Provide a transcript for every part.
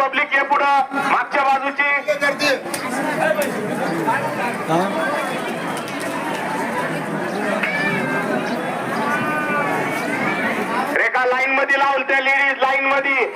Public ये पुढं मागच्या बाजूची. रेखा लाईन मध्ये लावल त्या लेडीज लाईन मध्ये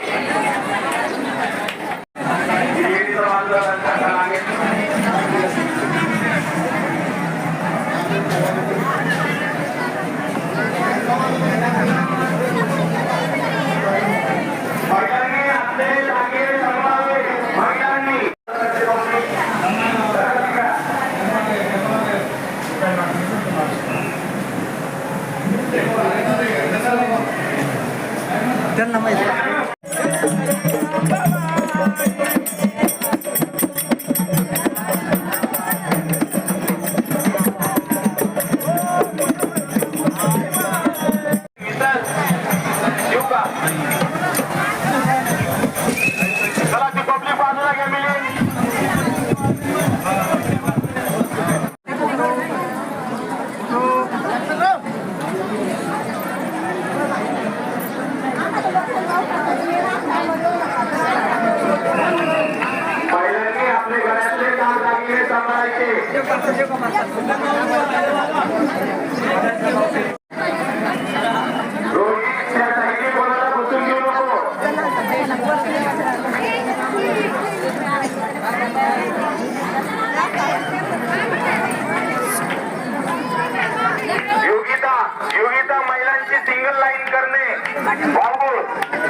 त्यांना माहिती आपले घरातले काम चांगले सांभाळायचे. योगिता योगिता महिलांची सिंगल लाईन करणे. बाबू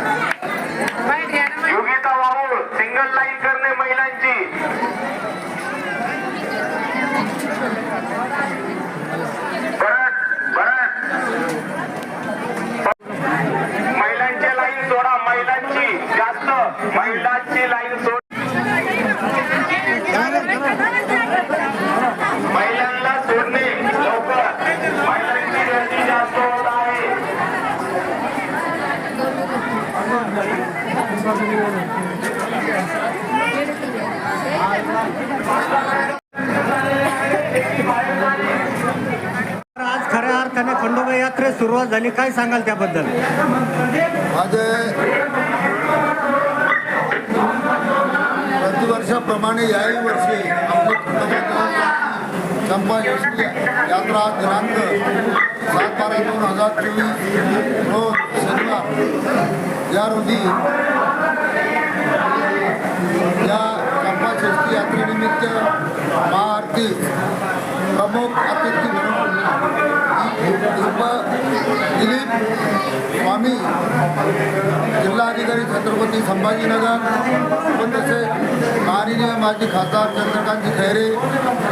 आज खऱ्या अर्थाने खंडोबा यात्रे सुरुवात झाली. काय सांगाल त्याबद्दल? प्रतिवर्षाप्रमाणे याही वर्षी चंपा यात्रा दिनांक सात बारा दोन हजार चोवीस रोज या रोजी या चंपा षष्ठी यात्रेनिमित्त महाआरती प्रमुख अतिथी म्हणून दिप- दिलीप स्वामी जिल्हाधिकारी छत्रपती संभाजीनगर पण तसे माननीय माजी खासदार चंद्रकांत खैरे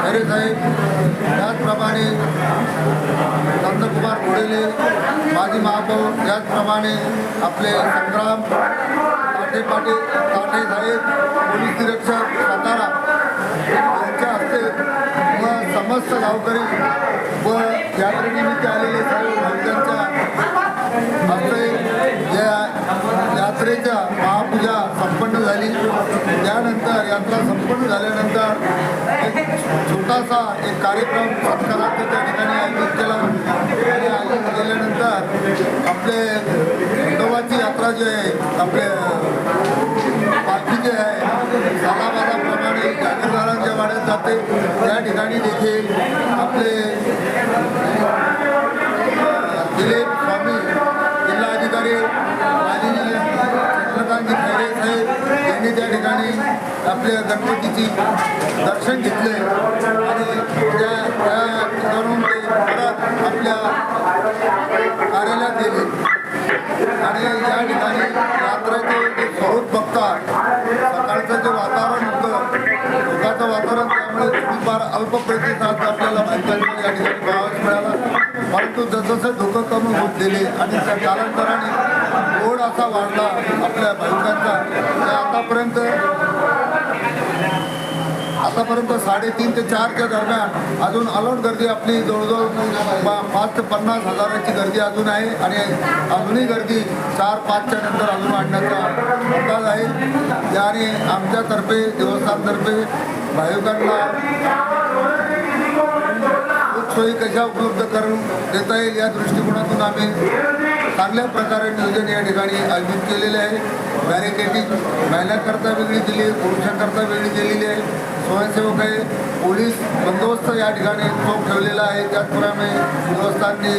खैरे साहेब त्याचप्रमाणे नंदकुमार घोडेले माजी महापौर त्याचप्रमाणे आपले संग्राम ताठे पाटील ताठे साहेब पोलीस निरीक्षक सातारा समस्त गावकरी व यात्रेनिमित्त आलेले सर्व भाविकांच्या हस्ते या यात्रेच्या महापूजा संपन्न झाली. त्यानंतर यात्रा संपन्न झाल्यानंतर एक छोटासा एक कार्यक्रम सत्काराचा त्या ठिकाणी आयोजित केला. आणि आयोजित केल्यानंतर आपले खंडोबाची यात्रा जी आहे आपले जे आहे. सालाबादाप्रमाणे जागीरदारांच्या वाड्यात जाते. त्या ठिकाणी देखील आपले दिलीप स्वामी जिल्हाधिकारी माननीय चंद्रकांतजी खैरे साहेब यांनी त्या ठिकाणी आपल्या गणपतीची दर्शन घेतले. आणि त्या त्या ठिकाणून ते परत आपल्या कार्यालयात गेले. आणि या ठिकाणी अल्प प्रतिसाद आपल्याला बायकांना या ठिकाणी पाहावयास मिळाला परंतु जसजसं धोकं कमी होत गेले आणि त्या कालांतराने ओढ असा वाढला आपल्या भाविकांचा की आतापर्यंत आतापर्यंत साडेतीन ते चारच्या दरम्यान अजून अलर्ट गर्दी आपली जवळजवळ पाच ते पन्नास हजाराची गर्दी अजून आहे आणि अजूनही गर्दी चार पाचच्या नंतर अजून वाढण्याचा अंदाज आहे. याने आमच्यातर्फे देवस्थानतर्फे भाविकांना सोयी कशा उपलब्ध करून देता येईल या दृष्टिकोनातून आम्ही चांगल्या प्रकारे नियोजन या ठिकाणी आयोजित केलेले आहे. बॅरिकेडिंग महिलांकरता वेगळी दिली आहे पुरुषांकरता वेगळी दिलेली आहे. स्वयंसेवक आहे पोलीस बंदोबस्त या ठिकाणी चोख ठेवलेला आहे. त्याचप्रमाणे गृहस्थांनी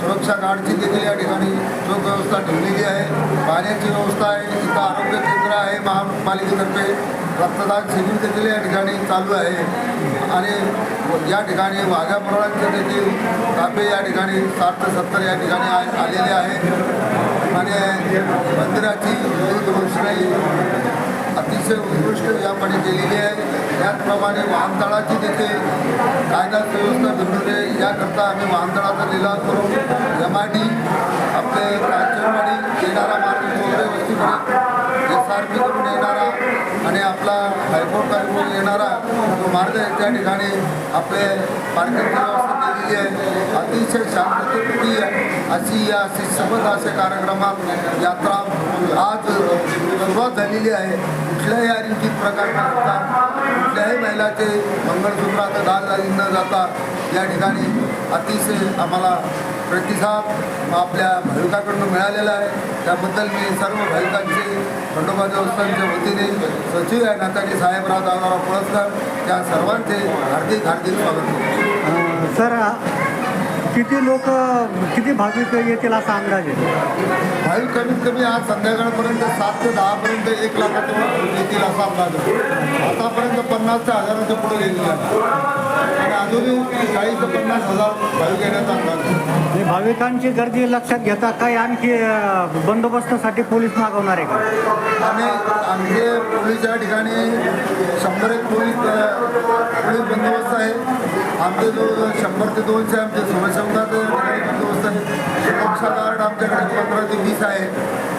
सुरक्षा गार्डची देखील या ठिकाणी चोख व्यवस्था ठेवलेली आहे. पाण्याची व्यवस्था आहे इथं आरोग्य केंद्र आहे महापालिकेतर्फे रक्तदान शिबिर देखील या ठिकाणी चालू आहे. आणि या ठिकाणी वाघ्या प्रवाहांचे देखील तापे या ठिकाणी साठ ते सत्तर या ठिकाणी आलेले आहे. आणि मंदिराची विविध रोषणाई अतिशय उत्कृष्ट यापणे केलेली आहे. त्याचप्रमाणे वाहनतळाची देखील कायदा सुव्यवस्था बिघडू नये याकरता आम्ही वाहनतळाचा लिलाव करून एम आय डी आपले कांचनवाडी येणारा मार्ग वगैरे वस्तीकडे एस आर पी करून येणारा आणि आपला हायकोर्ट हायकोर्ट येणारा जो मार्ग आहे त्या ठिकाणी आपले पार्किंगची व्यवस्था केलेली आहे. अतिशय शांततेपूर्वी अशी या शिस्तबद्ध अशा कार्यक्रमात यात्रा आज सुरुवात झालेली आहे. कुठल्याही अनुचित प्रकार न होता कुठल्याही महिलाचे मंगळसूत्राचं दाल दाली न जाता या ठिकाणी अतिशय आम्हाला प्रतिसाद आपल्या भाविकाकडून मिळालेला आहे. त्याबद्दल मी सर्व भाविकांचे खंडोबा देवस्थानच्या वतीने सचिव या नात्याने साहेबराव दादाराव पळसकर त्या सर्वांचे हार्दिक हार्दिक स्वागत करतो. सर किती लोक किती भाविक येतील असा अंदाज आहे? भाविक कमीत कमी आज संध्याकाळपर्यंत सात ते दहापर्यंत एक लाखाच्या येतील असा अंदाज आहे. आतापर्यंत पन्नास ते हजाराच्या पुढे गेलेला आहे. आणि अजूनही चाळीस ते पन्नास हजार भाविक येण्याचा अंदाज आहे. भाविकांची गर्दी लक्षात घेता काही आणखी बंदोबस्तासाठी पोलीस मागवणार आहे का? आणि आमचे पोलीस या ठिकाणी शंभर एक पोलीस पोलीस बंदोबस्त आहे. आमचे जवळजवळ शंभर ते दोनशे आमचे बंदोबस्त आहे सुरक्षा गार्ड आमच्याकडे पंधरा ते वीस आहे.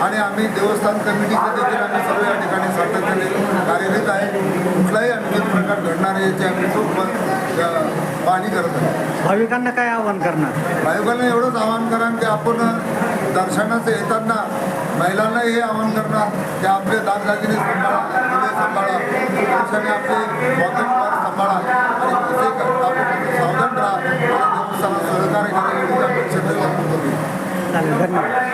आणि आम्ही देवस्थान कमिटीचे देखील आम्ही सर्व या ठिकाणी सातत्याने कार्यरत आहे. कुठलाही अनुचित प्रकार घडणार आहे याची आम्ही चोख अ, पाहणी करत आहे. भाविकांना काय आवाहन करणार? आयोगाने एवढंच आवाहन करा की आपण दर्शनाचं येताना महिलांना हे आवाहन करणार की आपले दागदागिने सांभाळा सांभाळा. आपले वॉकेटवर మన మన కృషి కాబట్టి స్వతంత్ర మన దేశం సురకారి కార్యక్రమం ధన్యవాదాలు